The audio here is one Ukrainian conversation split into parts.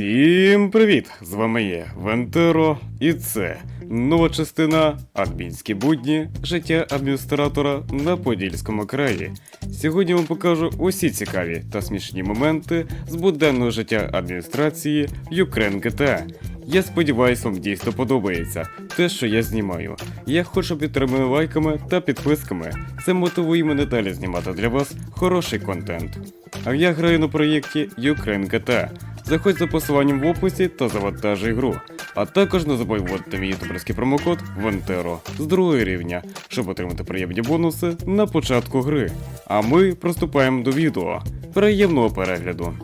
Всім привіт! З вами я, Вентеро, і це нова частина Адмінські будні життя адміністратора на Подільському краї. Сьогодні вам покажу усі цікаві та смішні моменти з буденного життя адміністрації Ukraine GTA. Я сподіваюсь, вам дійсно подобається те, що я знімаю. Я хочу підтримати лайками та підписками. Це мотивує мене далі знімати для вас хороший контент. А я граю на проєкті Ukraine GTA. Заходь за посиланням в описі та завантажуй гру. А також не забудь вводити мій ютуберський промокод Вентеро з другого рівня, щоб отримати приємні бонуси на початку гри. А ми приступаємо до відео. Приємного перегляду.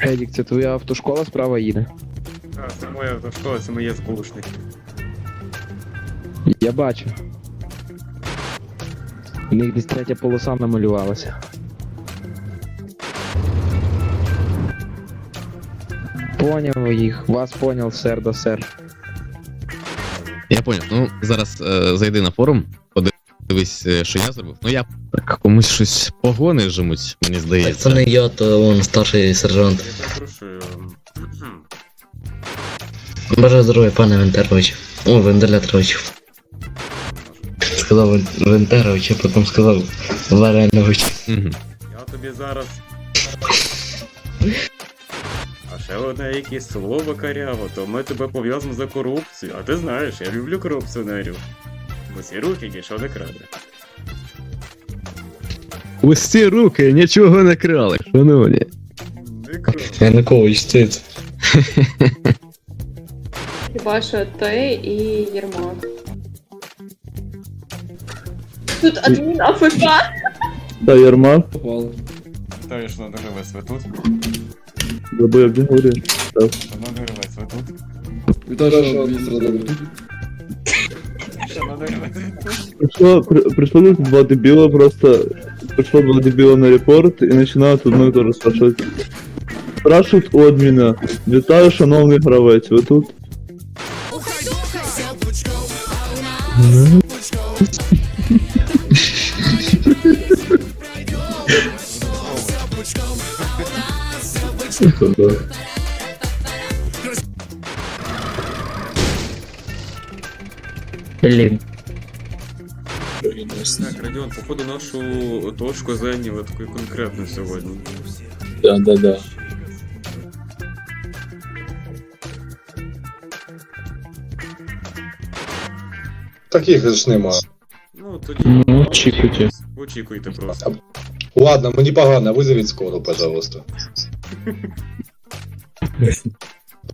Едік, це твоя автошкола справа їде. А, це моя школа, це моє збушник. Я бачу. У них десь третя полоса намалювалася. Поняв їх, вас поняв, сер до сер. Я поняв. Ну зараз е, зайди на форум, подивись, е, що я зробив. Ну я так комусь щось погони жмуть, мені Так здається. це не я, то он старший сержант. Я запрошую. Бажаю здоров'я, пане Вентерович. О, Венделятрович. Сказав Вен- Вентерович, а потім сказав Варенович. Я тобі зараз. А ще одне якесь слово каряво, то ми тебе пов'язуємо за корупцію. А ти знаєш, я люблю корупціонерів. Бо ці руки нічого не краде. Усі руки нічого не крали, шановні. Не краде. Янукович, це це. Хіба що ти і Єрмак. Тут адмін АФК. Да, Ермак, Вітаю, що надо гравець, ви тут? забыл объявление. Шановний гравець, ви тут? Шановний гравець, ви тут? Пришло, при- пришло тут два дебила просто, пришло два дебила на репорт и начинают одно и то же спрашивать. Спрашивают у админа, вітаю, шановний гравець, ви тут? Блін. Так, Радіон, походу нашу точку зайняли таку конкретну сьогодні. Да, да, да. Таких ж нема. Ну, тоді Ну, очікуйте. очікуйте просто. Ладно, мені погано, вызовіть скору, пожалуйста.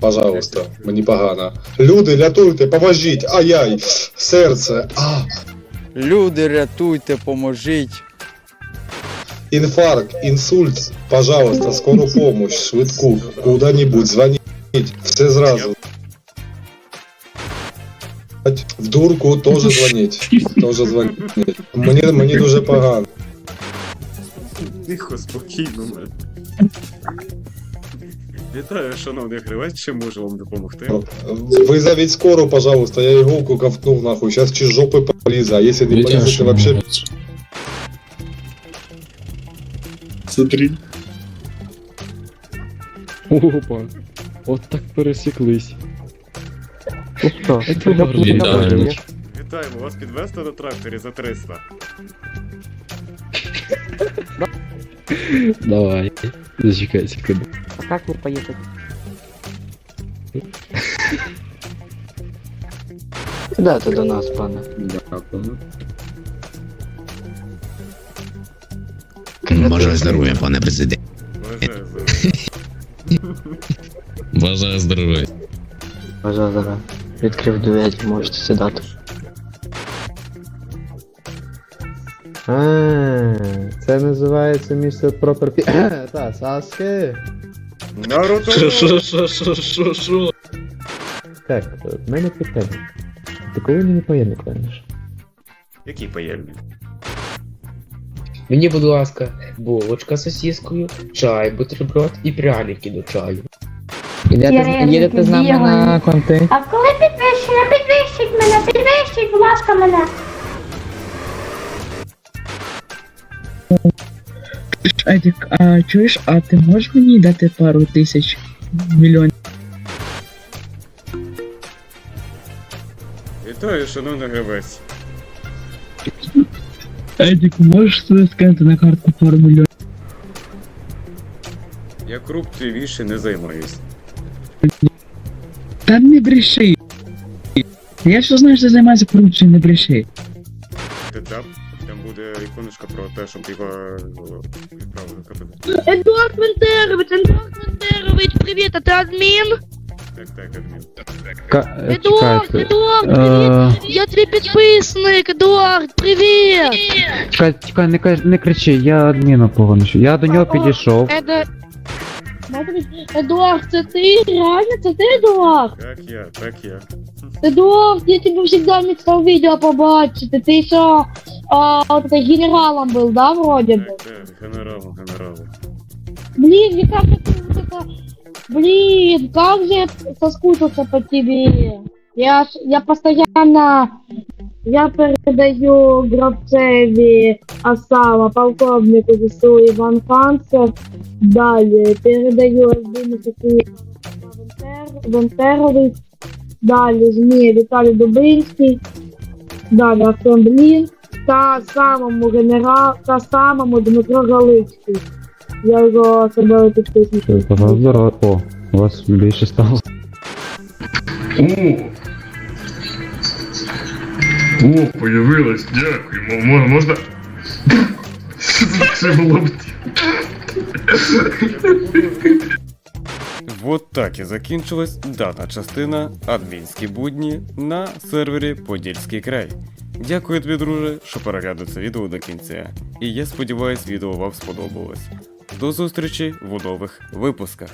Пожалуйста, мені погано. Люди, рятуйте, поможіть! Ай-яй! Серце! А! Люди, рятуйте, поможіть. Інфаркт, інсульт, пожалуйста, скору помощь, швидку, куда-нибудь, звоніть, все зразу. В дурку теж дзвоніть. Теж дзвоніть. Мені, мені дуже погано. Тихо, спокійно, мене. Вітаю, шановний гравець, чи можу вам допомогти? Вызовите скорую, пожалуйста, я иголку ковтнул нахуй, сейчас через жопы полезу, а если не полезу, то вообще... Смотри. Опа. От так пересіклись. Опа. Вітаю. Вітаємо, вас підвезти на тракторі за 300. Давай. Зачекай секунду. Как мне поехать? Куди ти до нас, пане? Бажаю здоров'я, пане президент. Бажаю здоров'я. Бажаю здоров'я. Відкрив двері, можете сідати. А, це називається місце пропер... Та, Саски. Наруто! Шо, шо, шо, шо, шо? Так, в мене питання. Ти коли мені паєнник вернеш? Який паєльник? Мені, будь ласка, булочка з сосіскою, чай, бутерброд і пряники до чаю. Ідете, їдете з нами на конти? А коли підвищення? Підвищіть мене, підвищіть, будь ласка, мене. Едік, а чуєш, а ти можеш мені дати пару тисяч мільйонів? Вітаю, шановний гравець. Едік, можеш скинути на карту пару мільйонів? Я корупцією більше не займаюсь. Та не бреши. Я що знаю, що ти займаєшся корупцією, не бреши. Ти там? Там буде іконочка про те, щоб його е, відправили КПД. Эдуард Вентерович, Эдуард Вентерович, привет, а ты админ? Так, так, адмін. Эдуард, Эдуард, привет, я тебе підписник, Эдуард, привет! Чекай, чекай, не, кажи- не кричи, я адміну погоничу. Я до нього підійшов. Эда... Эдуард, це ти? Реально, це ти, Эдуард? Так я, так я. Эдуард, я тебе всегда мечтал видео побачити. Ти що, а, от это, генералом был, да, вроде бы? Так, так, генералу, генералу. Блин, мне как это, вот это... Блин, как же я соскучился по тебе. Я, ж- я постоянно... Я передаю Гробцеві Асава, полковнику ЗСУ Іван Фанцев. Далі передаю Альбину Вентерович. Далі ЗМІ Віталій Дубинський. Далі Артем Блін. Та самому генерал, та самому Дмитро Галицький. Я його себе підписник. Здорово. О, у вас більше стало. О, появилась, дякую. Мо- Можна. Це було б. Вот так і закінчилась дана частина адмінські будні на сервері Подільський край. Дякую тобі, друже, що переглянув це відео до кінця. І я сподіваюсь, відео вам сподобалось. До зустрічі в нових випусках.